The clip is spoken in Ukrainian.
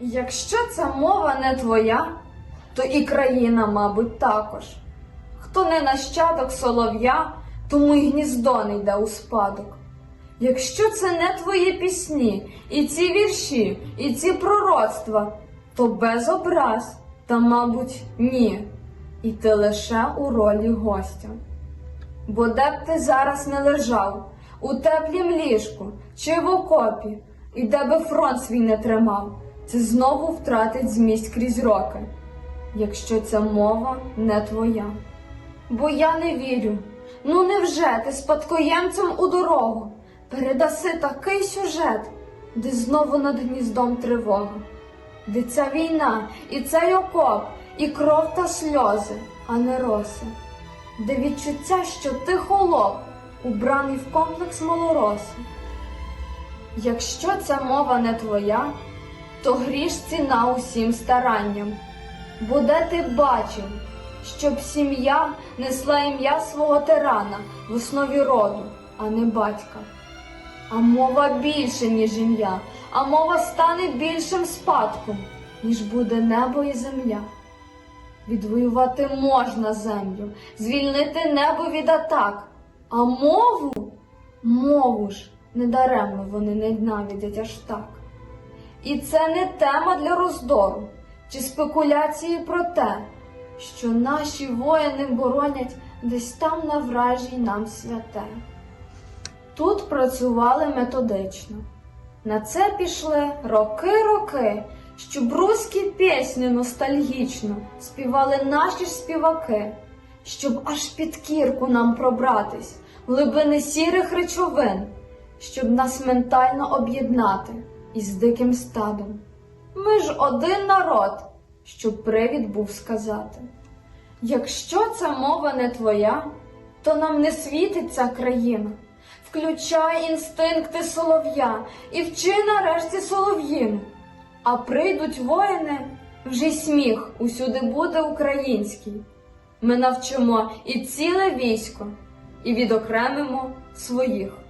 Якщо ця мова не твоя, то і країна, мабуть, також. Хто не нащадок солов'я, тому й гніздо не йде у спадок. Якщо це не твої пісні, і ці вірші, і ці пророцтва, то без образ, та, мабуть, ні. І ти лише у ролі гостя. Бо де б ти зараз не лежав, у теплім ліжку чи в окопі, і де би фронт свій не тримав, це знову втратить зміст крізь роки, якщо ця мова не твоя. Бо я не вірю. Ну невже ти спадкоємцем у дорогу передаси такий сюжет, де знову над гніздом тривога, де ця війна і цей окоп, і кров та сльози, а не роси, де відчуття, що ти холоп, убраний в комплекс малороси. Якщо ця мова не твоя, то гріш ціна усім старанням. Бо де ти бачив, щоб сім'я несла ім'я свого тирана в основі роду, а не батька. А мова більше, ніж ім'я, а мова стане більшим спадком, ніж буде небо і земля. Відвоювати можна землю, звільнити небо від атак, а мову, мову ж недаремно вони ненавидять аж так. І це не тема для роздору чи спекуляції про те, що наші воїни боронять десь там на вражій нам святе. Тут працювали методично. На це пішли роки-роки, щоб руські пісні ностальгічно співали наші ж співаки, щоб аж під кірку нам пробратись, глибини сірих речовин, щоб нас ментально об'єднати із диким стадом. Ми ж один народ, щоб привід був сказати. Якщо ця мова не твоя, то нам не світить ця країна. Включай інстинкти солов'я і вчи нарешті солов'їну. А прийдуть воїни, вже й сміх усюди буде український. Ми навчимо і ціле військо, і відокремимо своїх.